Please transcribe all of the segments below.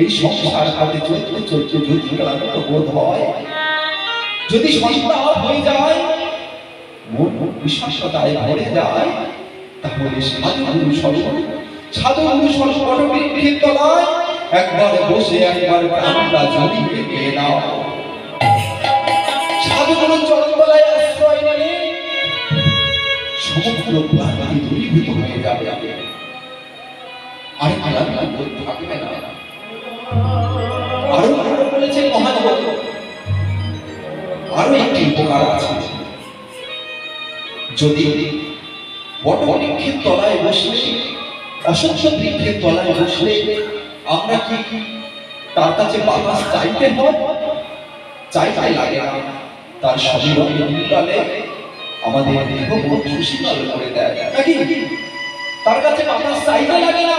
এই সংসার চলতে চলতে যদি ক্লান্ত বোধ হয়, যদি হয়ে যায়, মন বিশ্বাসতায় ভরে যায়, তাহলে সাধু গুরু সাধু তলায় একবার বসে একবার প্রাণটা পেয়ে নাও। সাধু গুরু চরণ তলায় আশ্রয় সমগ্র দূরীভূত হয়ে যাবে। আর থাকবে না আরও বলেছেন মহাদেব আরও একটি উপকার আছে যদি বট বৃক্ষের তলায় বসলে অসংখ্য বৃক্ষের তলায় বসলে আমরা কি তার কাছে বাতাস চাইতে হয় চাইতে লাগে না তার শরীর নিকালে আমাদের দেহ মন সুশীতল করে দেয়। নাকি? তার কাছে বাতাস চাইতে লাগে না।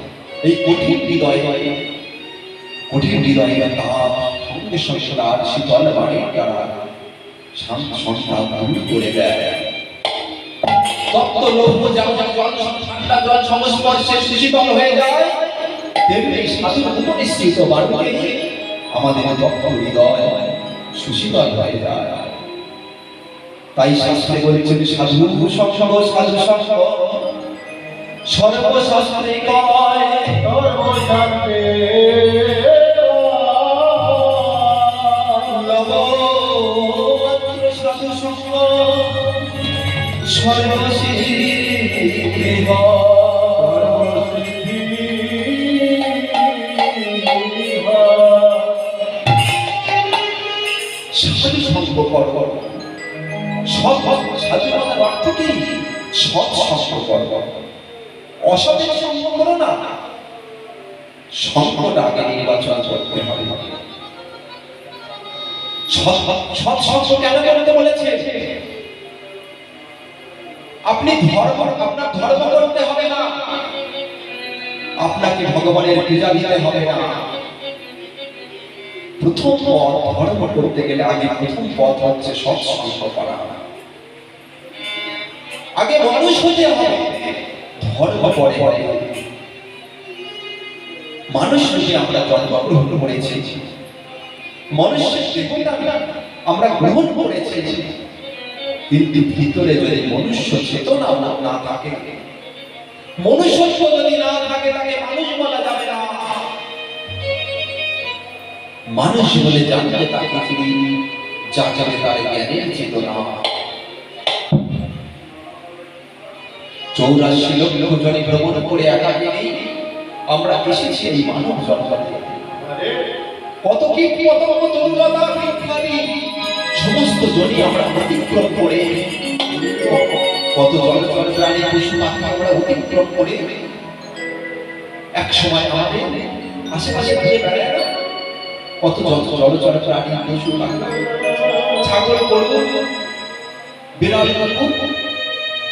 এই কঠিন হৃদয়, কঠিন হৃদয়ে তাপ সঙ্গে সঙ্গে তার শীতল শান্ত সন্তান দূর করে দেয়। যেমন হয়ে যায়। আমাদের হৃদয় সুশীতল তাই শাস্ত্রে বলেছেন, সাধু সঙ্গ সাধু সঙ্গ সর্বশাস্ত্রে কয় লবমাত্র সাধু সঙ্গ সর্বশিক্ষে সাধু সঙ্গ কর সৎ স্বাধীনতার অর্থ কি সৎ সঙ্গ কর অসতের না। সঙ্গটা আগে নির্বাচন করতে হবে। আপনি ধর্ম, আপনার ধর্ম করতে হবে না। আপনাকে ভগবানের পূজা দিতে হবে না। প্রথম পথ ধর্ম করতে গেলে আগে প্রথম পথ হচ্ছে সৎসঙ্গ করা। আগে মানুষ হতে হবে। ধর্ম পরে মানুষ রূপে আমরা জন্মগ্রহণ করেছি। দেহটা আমরা গ্রহণ করেছি। কিন্তু ভিতরে যদি মনুষ্য চেতনা না- থাকে, মনুষ্যত্ব যদি না থাকে, তাকে মানুষ বলা যাবে না। মানুষ বলে জানতে তাকে তিনি যা যাবে তার জ্ঞানের চেতনা। চৌরাশি লক্ষ জনে ভ্রমণ করে একাকিনী আমরা এসেছি এই মানব জন্মতে কত কি, কত কত সমস্ত জনি আমরা অতিক্রম করে, কত জলচর পশু পাখি আমরা অতিক্রম করে, এক সময় আমাদের আশেপাশে ঘুরে বেড়ায় কত জল জলচর প্রাণী পশু পাখি, ছাগল, গরু, বিড়াল, কুকুর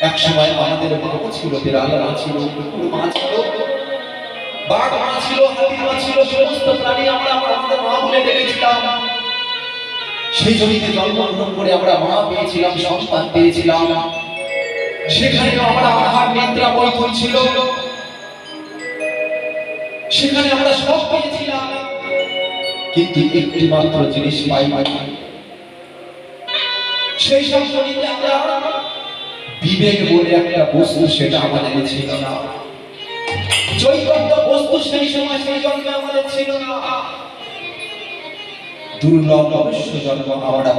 এক সময় আমাদের ওখানে ছিল, বিড়াল ছিল মা ছিল, বাঘ মা ছিল, হাতি মা ছিল, সমস্ত প্রাণী আমরা আমাদের মা বলে ডেকেছিলাম সেই জমিতে জন্মগ্রহণ করে আমরা মা পেয়েছিলাম সন্তান পেয়েছিলাম। সেখানে আমরা আহার নিদ্রা ছিল। সেখানে আমরা সব পেয়েছিলাম। কিন্তু একটি মাত্র জিনিস পাই সেই সব জমিতে আমরা বিবেক বলে একটা বস্তু সেটা আমাদের ছিল না। চৈতন্য বস্তু সেই সময় সেই জন্মে আমাদের ছিল না। দুর্লভ অবশ্য জন্ম আমরা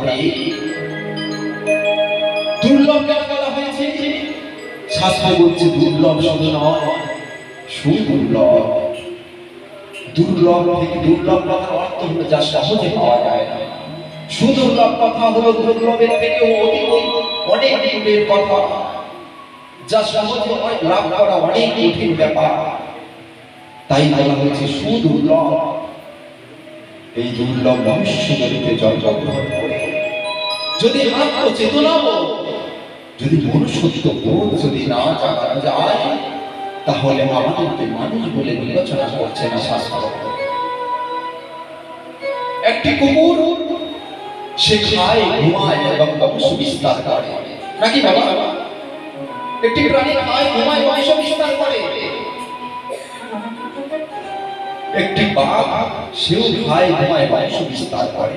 দুর্লভ হয়েছে? যা পাওয়া যায় না। কথা হলো দুর্লভের থেকে অতি কথা, যা লাভ করা অনেক কঠিন ব্যাপার। তাই বলা হয়েছে এই দুর্লভ যদি যদি মনুষ্যত্ব বোধ যদি না জাগানো যায়, তাহলে আমাদেরকে মানুষ বলে বিবেচনা করছে না শাস্ত্র। একটি কুকুর, সে খায়, ঘুমায় এবং বিস্তার করে। নাকি বাবা? একটি প্রাণী খায়, ঘুমায় বংশ বিস্তার করে একটি বাঘ, সেও খায়, ঘুমায় বংশ বিস্তার করে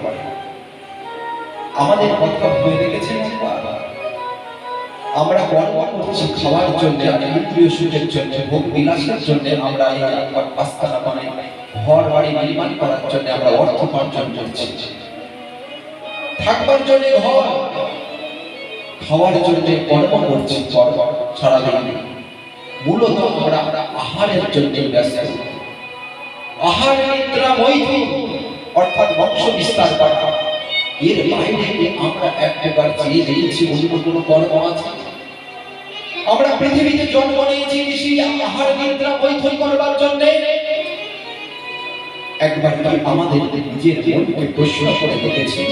আমাদের কথা দেখেছেন একবার? আমরা কর্ম করছি খাওয়ার জন্য ইন্দ্রিয় সুখের জন্য, ভোগ বিলাসের জন্য আমরা এই আস্থানা বানাই। ঘর বাড়ি নির্মাণ করার জন্য আমরা অর্থ উপার্জন করছি। থাকবার জন্য ঘর খাওয়ার জন্য কর্ম করছি, কর্ম সারাদিন মূলত আমরা আহারের জন্য ব্যস্ত। আহার নিদ্রা মৈথুন অর্থাৎ বংশ বিস্তার করা। এর বাইরে আমরা একবার চেয়ে দিয়েছি অন্য কোনো কর্ম আছে? আমরা পৃথিবীতে জন্ম নিয়েছি ঋষি আহার নিদ্রা মৈথুন করবার জন্য। একবার আমাদের নিজের মনকে প্রশ্ন করে দেখেছি?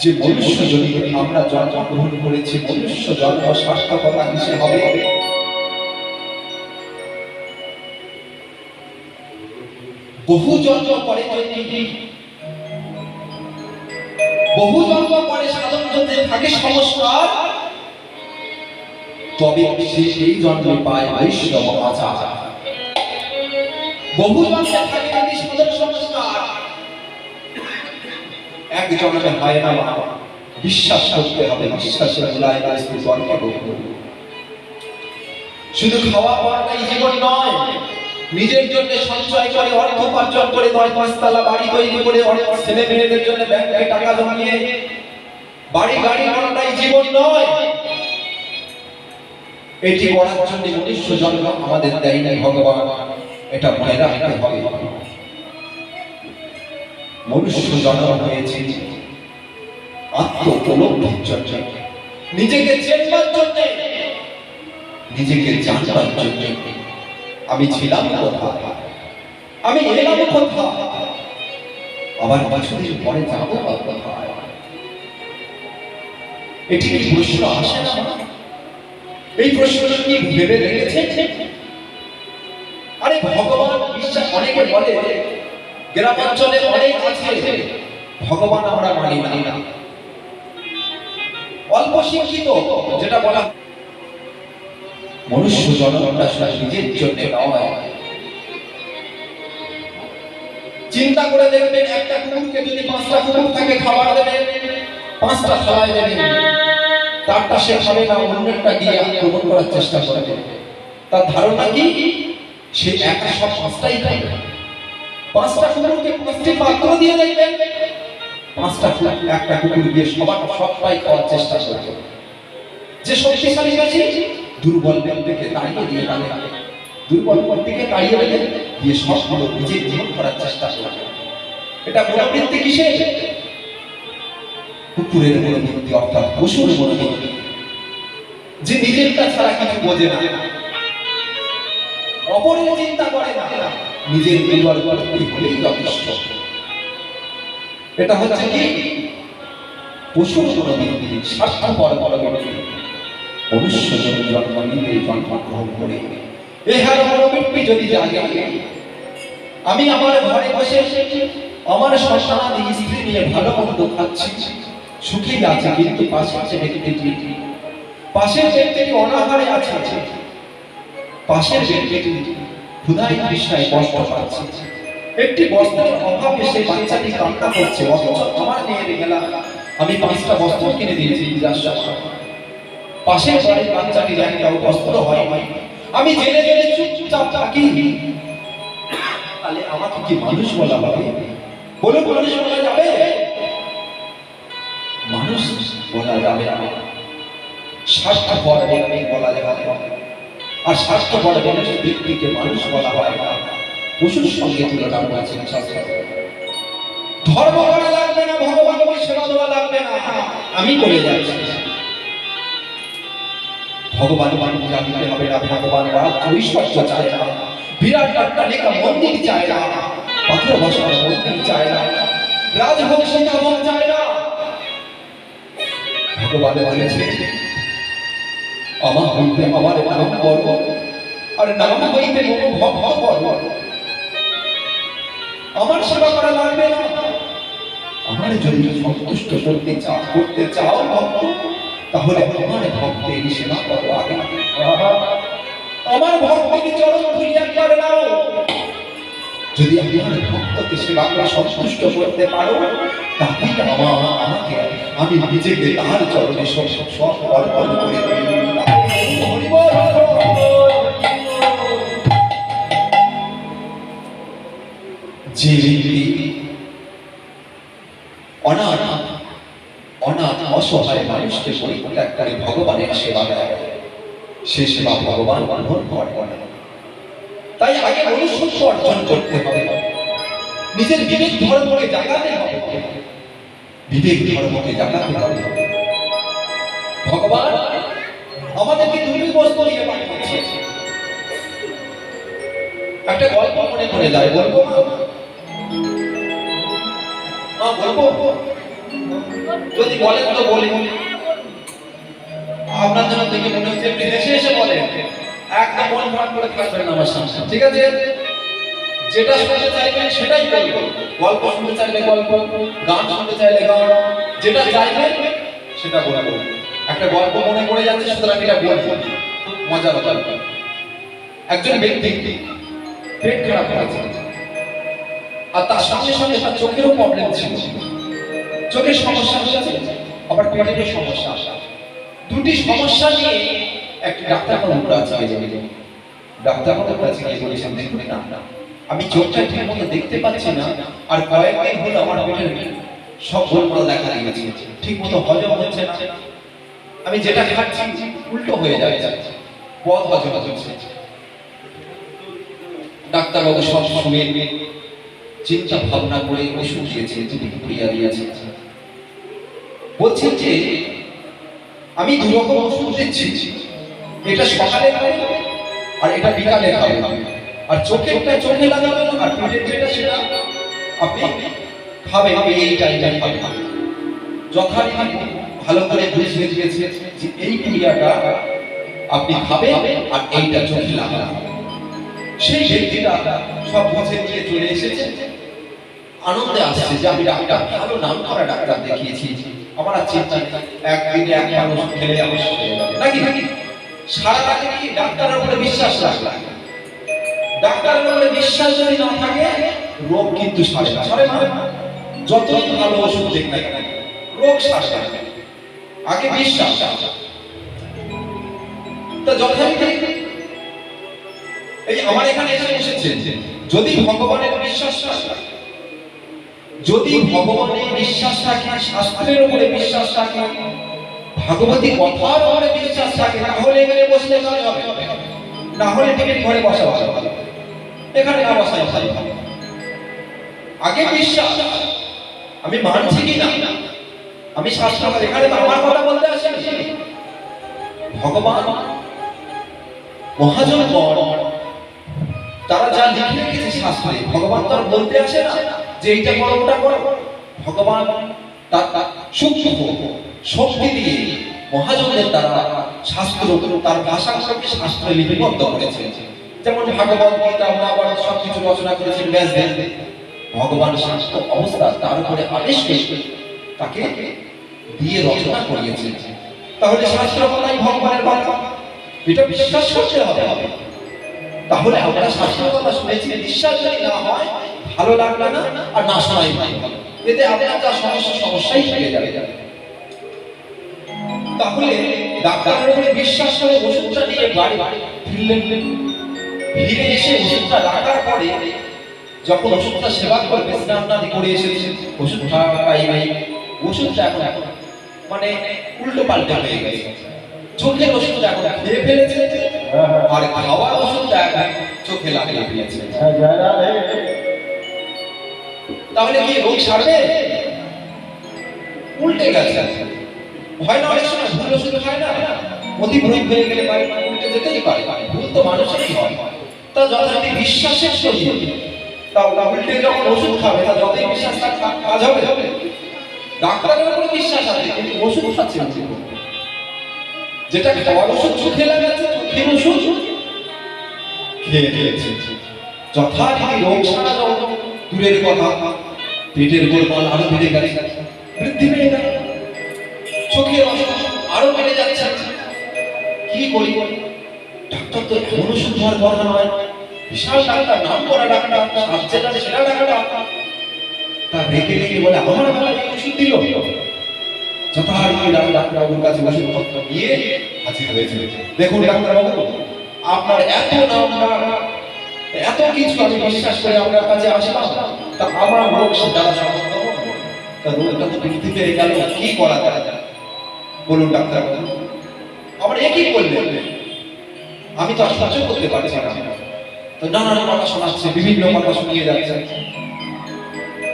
যে মনুষ্য যদি আমরা জন্মগ্রহণ করেছি মনুষ্য জন্ম সার্থকতা কিসে হবে? বহু জন্ম পরে বহু জন্ম পরে সাধন যদি থাকে সংস্কার। তবে সে সেই জন্মে পায় বৈষ্ণব আচার। বহু জন্মে থাকে এক জন্মে হয় না বাবা। বিশ্বাস করতে হবে, বিশ্বাসের মূলায়। শুধু খাওয়া জীবন নয়, নিজের জন্য সঞ্চয় করে, অর্থ উপার্জন করে, দশ পাঁচতলা বাড়ি তৈরি করে, অনেক ছেলে মেয়েদের জন্য ব্যাংকে টাকা জমিয়ে, বাড়ি গাড়ি করাটাই জীবন নয় এটি করার জন্য মনুষ্য জন্ম আমাদের দেয় নাই ভগবান, এটা মনে রাখতে হবে মনুষ্য জন্ম হয়েছে। আত্ম উপলব্ধির জন্য। নিজেকে চেনবার জন্য। নিজেকে জানবার জন্য। আমি ছিলাম কোথায় আমি এলাম কোথায় আবার কিছুদিন পরে যাব কোথায় এটি প্রশ্ন আসে না? এই প্রশ্নটা কি ভেবে দেখেছেন আরে ভগবান বিশ্বাস অনেকে বলে গ্রামাঞ্চলে অনেক আছে, ভগবান আমরা মানি মানি না। অল্প শিক্ষিত, যেটা বলা মনুষ্য নিজের জন্য নয়। চিন্তা করে দেখবেন, একটা কুকুরকে যদি পাঁচটা কুকুর থাকে, খাবার দেবেন পাঁচটা থালায় দেবেন তারটা সে খাবে না অন্যটা গিয়ে আক্রমণ করার চেষ্টা করবে। তার ধারণা কি? সে একা সব পাঁচটাই খাবে। পাঁচটা কুকুরকে পাঁচটি পাত্র দিয়ে দেখবেন। পাঁচটা একটা কুকুর গিয়ে সবার সবটাই খাওয়ার চেষ্টা করবে। যে শক্তিশালী বেশি দুর্বল ব্যক্তিকে তাড়িয়ে দিয়ে টানে দুর্বল ব্যক্তিকে তাড়িয়ে রেখে দিয়ে সবগুলো নিজের জীবন করার চেষ্টা করবে। এটা মনোবৃত্তি কিসে? কুকুরের মনোবৃত্তি অর্থাৎ পশুর মনোবৃত্তি যে নিজেরটা ছাড়া কিছু বোঝে না। অপরের চিন্তা করে না। নিজের ব্যক্তি হলেই যথেষ্ট এটা হচ্ছে কি? যদি জন্ম করে। মনোবৃত্তি যদি জাগে, আমি আমার ঘরে বসে আমার সন্তানাদি স্ত্রী নিয়ে ভালো মন্দ খাচ্ছি। সুখী আছে কিন্তু পাশে আছে ব্যক্তিটি পাশের ব্যক্তিটি অনাহারে আছে? পাশের ব্যক্তিটি ক্ষুধায় তৃষ্ণায় কষ্ট পাচ্ছে। একটি বস্ত্রের অভাবে সেই বাচ্চাটি কান্না করছে, অথচ আমার মেয়ের গেলা আমি পাঁচটা বস্ত্র কিনে দিয়েছি পাশের বাড়ির বাচ্চাটির একটাও বস্ত্র হয় আমি জেনে জেনে চুপচাপ থাকি। তাহলে আমাকে কি মানুষ বলা হবে? বলুন মানুষ বলা যাবে? মানুষ বলা যাবে না। স্বার্থপর বলা যাবে। আর স্বার্থপর ব্যক্তি ব্যক্তিকে মানুষ বলা হয়। না পশুর সঙ্গে তুলনা করেছেন শাস্ত্র। ধর্ম করা লাগবে না, ভগবান সেবা দেওয়া লাগবে না। আমি বলে যাচ্ছি। ভগবান মানুষ জানতে হবে না, ভগবান রাজ ঐশ্বর্য চায় না। বিরাট অট্টালিকা মন্দির চায় না, পাথর বসানো মন্দির চায় না সীতাভোগ চায় না। ভগবান বলেছে আমার হইতে আমার নাম বড় আর নাম হইতে আমার সেবা করা লাগবে না। আমার যদি সন্তুষ্ট করতে চাও করতে চাও ভক্ত, তাহলে আমার ভক্তের সেবা করো আগে। আমার ভক্তের চরণ ধুলি একবার নাও। যদি আমার ভক্তকে সেবা করে সন্তুষ্ট করতে পারো, তাহলে আমাকে আমি নিজেকে তাহার চরণে সব সব অর্পণ করে যে ব্যক্তি অনাথ অনাথ অসহায় মানুষকে পরিত্যাগকারী ভগবানের সেবা দেয়। সে সেবা ভগবান গ্রহণ করে। তাই আগে মনুষ্যত্ব অর্জন করতে হবে। নিজের বিবেক ধর্মকে জাগাতে হবে। বিবেক ধর্মকে জাগাতে হবে। ভগবান আমাদেরকে দুটি বস্তু দিয়ে পাঠিয়েছে। একটা গল্প মনে করে যায় মা বলব যদি বলেন তো বলি। আপনার জন্য দেখে মনে হচ্ছে আপনি হেসে হেসে বলেন একটা মন খারাপ করে থাকবেন আমার সামনে ঠিক আছে? যেটা সেটাই গল্প শুনতে চাইলে গল্প, গান শুনতে চাইলে যেটা সেটা একটা গল্প মনে পড়ে যাচ্ছে একজন ব্যক্তি পেট খারাপ হয়েছে আর তার সঙ্গে সঙ্গে তার চোখেরও প্রবলেম ছিল। চোখের সমস্যা হয়েছে আবার পেটেরও সমস্যা। দুটি সমস্যা নিয়ে একটি ডাক্তার বাবুর কাছে গিয়ে ডাক্তার বাবুর কাছে গিয়ে বলেছেন, দেখুন না। আমি চোখটা ঠিক মতো দেখতে পাচ্ছি না, আর কয়েকদিন হলো আমার পেটের সব গোলমাল দেখা দিয়েছে। ঠিক মতো হজম হচ্ছে না। আমি যেটা খাচ্ছি, উল্টো হয়ে যাচ্ছে। পথ হজম হচ্ছে। ডাক্তারবাবু সব শুনে চিন্তা ভাবনা করে ওষুধ দিয়েছে দুটি ক্রিয়া দিয়েছে। বলছেন যে, আমি দু রকম ওষুধ দিচ্ছি। এটা সকালে খাবে আর এটা বিকালে খাবে। আর চোখেরটা চোখে লাগাবেন আর পেটের যেটা সেটা আপনি খাবেন এই টাইমে খাবেন। যথারীতি ভালো করে বুঝিয়ে দিয়েছে যে এই ক্রিয়াটা আপনি খাবেন আর এইটা চোখে লাগাবেন। সেই ব্যক্তিটা সব বুঝে দিয়ে চলে এসেছে। আনন্দে আসছে যে আমি ডাক্তার, ভালো নাম করা ডাক্তার দেখিয়েছি। আমার আর চিন্তা। একদিনে এক মানুষ খেলে আমি সেরে নাকি নাকি? সারা রাতে কি ডাক্তারের উপরে বিশ্বাস রাখলাম? ডাক্তারের উপরে বিশ্বাস যদি না থাকে, রোগ কিন্তু সারে না। সারে না যতই ভালো ওষুধ দেখ না রোগ সারে না। আগে বিশ্বাস। তা যথারীতি এই আমার এখানে এসে বসেছেন, যদি ভগবানের বিশ্বাস থাকে যদি ভগবানের বিশ্বাস থাকে, শাস্ত্রের উপরে বিশ্বাস থাকে, ভগবতী কথার উপরে বিশ্বাস থাকে, তাহলে এখানে বসলে কাজ হবে না হলে টিকিট ঘরে বসা ভালো এখানে না বসাই ভালো আগে বিশ্বাস। আমি মানছি কি না আমি শাস্ত্র এখানে তো আমার কথা বলতে আসেনি। ভগবান, মহাজন তারা যা লিখে রেখেছে শাস্ত্রে, ভগবান তো আর বলতে আসে না। যে এইটা করো, ওটা করো। ভগবান তার সূক্ষ্ম শক্তি দিয়ে মহাজনদের দ্বারা শাস্ত্র, তার ভাষা ভাষাগুলোকে শাস্ত্রে লিপিবদ্ধ করেছে। যেমন ভাগবত গীতা, মহাভারত সব কিছু রচনা করেছেন ব্যাসদেব। ভগবান শাস্ত্র অবস্থা, তার উপরে আদেশ তাকে দিয়ে রচনা করিয়েছেন তাহলে শাস্ত্র কথাই ভগবানের বার্তা? এটা বিশ্বাস করতে হবে। তাহলে আমরা শাস্ত্রের কথা শুনেছি, বিশ্বাস যদি না হয় ভালো লাগবে না আর না শোনাই ভালো এতে আপনার যা সমস্যা, সমস্যাই থেকে যাবে। তাহলে ডাক্তারের উপরে বিশ্বাস করে ওষুধটা নিয়ে বাড়ি ফিরলেন ফিরে এসে ওষুধটা রাখার পরে যখন ওষুধটা সেবা করবে স্নান টান করে এসেছে ওষুধটা পাই পাই ওষুধটা এখন এখন মানে উল্টো পাল্টা হয়ে গেছে। চোখের ওষুধটা এখন খেয়ে ফেলেছে আর খাওয়ার ওষুধটা এখন চোখে লাগিয়ে ফেলেছে তাহলে কি রোগ সারবে? উল্টে গেছে। হয় না অনেক সময় ভুল ওষুধ খায় না। অতি ভুল হয়ে গেলে বাড়ি উল্টে যেতেই পারে। ভুল তো মানুষেরই হয়। তা যথারীতি বিশ্বাসের সহিত তা উল্টে যখন ওষুধ খাবে, তা যতই বিশ্বাস কাজ হবে। ডাক্তারের উপরে বিশ্বাস আছে? কিন্তু ওষুধ খাচ্ছে না যেটা খাওয়ার ওষুধ চোখে লাগাচ্ছে, চোখের ওষুধ খেয়ে যথারীতি রোগ সারা দূরের কথা। পেটের গোলমাল আরও বেড়ে গেছে। বৃদ্ধি পেয়ে গেল। চোখের আরও বেড়ে যাচ্ছে। কি করি? ডাক্তার তো এমন ওষুধ দেওয়ার কথা নয়, বিশাল ডাক্তার, নাম করা ডাক্তার, সাত জেলার সেরা ডাক্তার। তার রেখে রেখে বলে, আমার বেলা এই ওষুধ দিল। যথারীতি ডাক্তার ডাক্তারবাবুর কাছে ওষুধপত্র নিয়ে হাজির হয়েছে। দেখুন ডাক্তারবাবু, আপনার এত নাম, এত কিছু আমি বিশ্বাস করে আপনার কাছে আসলাম। তা আমার রোগ সে দ্বারা সম্ভব তা রোগটা তো গেল, কি করা যায়? বলুন ডাক্তার আমার একই করলেন আমি তো সহ্য করতে পারছি না। তো নানান কথা শোনাচ্ছে, বিভিন্ন কথা শুনিয়ে যাচ্ছে।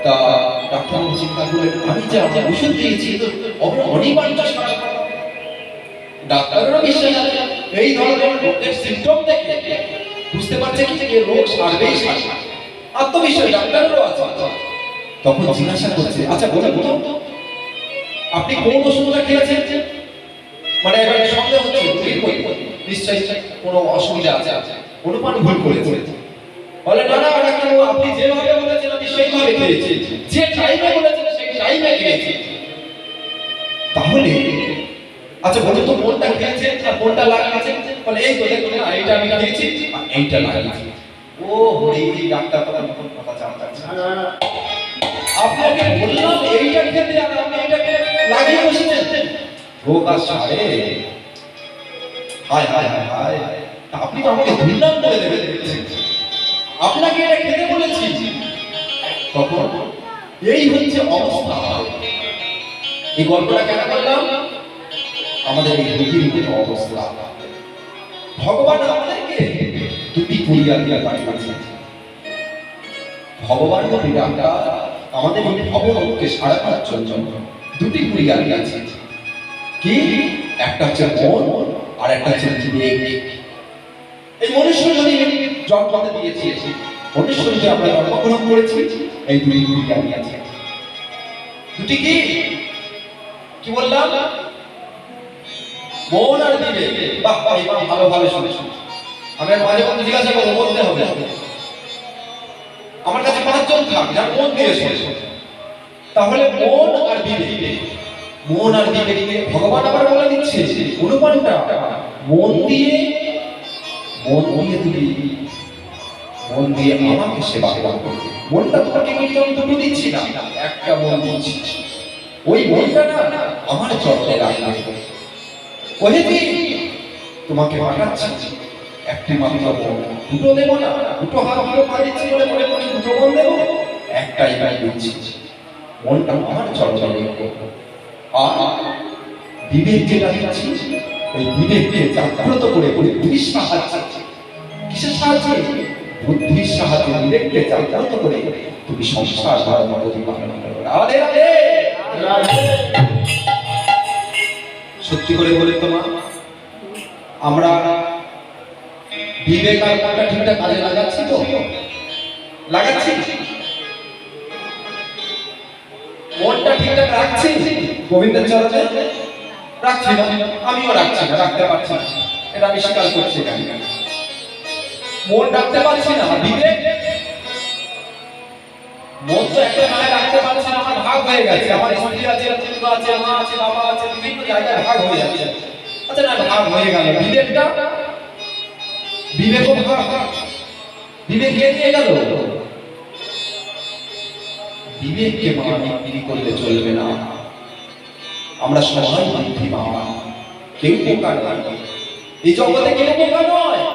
তা ডাক্তার চিন্তা করলেন, আমি যে আমার ওষুধ দিয়েছি, তো অনিবার্য ডাক্তারেরও বিশ্বাস আছে, এই ধরনের রোগের সিমটম দেখে বুঝতে পারছে কি যে রোগ সারবেই সারবে। আত্মবিশ্বাস ডাক্তারেরও আছে। তখন জিজ্ঞাসা করছে আচ্ছা বলে বলুন। তো আপনি কোন ওষুধটা খেয়েছেন? মানে এবার সন্দেহ হচ্ছে নিশ্চয়ই কোনো অসুবিধা আছে। অনুমান ভুল করেছে। বলে না না ডাক্তার আপনি যেভাবে বলেছেন আমি সেইভাবে খেয়েছি। যে টাইমে বলেছেন সেই টাইমে খেয়েছি। তাহলে আচ্ছা বলুন তো কোনটা খেয়েছেন আর কোনটা লাগিয়েছেন বলে এই তো দেখুন এইটা আমি খেয়েছি আর এইটা লাগিয়েছি ও হরি ডাক্তার কথা নতুন কথা জানতে আপনাকে বললাম এইটা খেতে আর আপনি এইটাকে লাগিয়ে বসেছেন রোগ আর সারে। হায় হায় হায় হায়। আপনি তো আমাকে দুর্নাম করে দেবেন। আপনাকে এটা খেতে বলেছি। তখন এই হচ্ছে অবস্থা। এই গল্পটা কেন বললাম আমাদের এই রোগীর অবস্থা। ভগবান আমাদেরকে দুটি কুড়িয়া দিয়া পাঠিয়েছে। ভগবান ও বিরাটটা আমাদের এই ভবনকে সারা করার জন্য দুটি কুড়িয়া দিয়েছে কি? একটা হচ্ছে মন আর একটা হচ্ছে বিবেক এই মনুষ্য যদি জন্মতে দিয়েছি মনুষ্য যদি আমরা জন্মগ্রহণ করেছি, এই দুই কুড়িয়া দিয়েছে দুটি কি? কি বললাম? মন আর বিবেক বাহ এবার ভালোভাবে শুনে শুনে আমি মাঝে মধ্যে জিজ্ঞাসা করব, বলতে হবে। আমার কাছে পাঁচজন থাক, যার মন দিয়ে শোনে। তাহলে মন আর বিবেক, মন আর বিবেকে ভগবান আবার বলে দিচ্ছে অনুমানটা, মন দিয়ে মন দিয়ে তুমি, মন দিয়ে আমাকে সেবা করবে মনটা তোমাকে কিন্তু আমি দিচ্ছি না, একটা মন দিচ্ছি। ওই মনটা না আমার চরণে রাখবে। ওহে দি তোমাকে পাঠাচ্ছি। একটি মাত্র দুটো দেবো না, দুটো হাত দুটো পা দিচ্ছি বলে মনে করছি দুটো মন দেবো একটাই গাই দিচ্ছি। মনটা আমার রাখবে আর বিবেক যেটা দিচ্ছি, ওই বিবেককে জাগ্রত করে করে বুদ্ধির সাহায্যে। কিসের সাহায্যে? বুদ্ধির সাহায্যে বিবেককে জাগ্রত করে তুমি সংসার ধর্ম প্রতিপালন করো। সত্যি করে বলে তোমার আমরা বিবেক আর মনটা ঠিকঠাক কাজে লাগাচ্ছি তো? লাগাচ্ছি? মনটা ঠিকঠাক রাখছি? গোবিন্দের চরণে? রাখছি না। আমিও রাখছি না, রাখতে পারছি না। এটা আমি স্বীকার করছি মন রাখতে পারছি না বিবেক। মন তো একটা গায়ে রাখতে পারছি না, আমার ভাগ হয়ে গেছে। আমার স্ত্রী আছে, পুত্র আছে, মা আছে, বাবা আছে, বিভিন্ন জায়গায় ভাগ হয়ে যাচ্ছে। আচ্ছা না, ভাগ হয়ে গেল। বিবেকটা বিবেক কে নিয়ে গেল? বিবেককে মা বিক্রি করলে চলবে না। আমরা সবাই বুদ্ধিমান। কেউ নয়। এই জগতে কেউ বোকা নয়।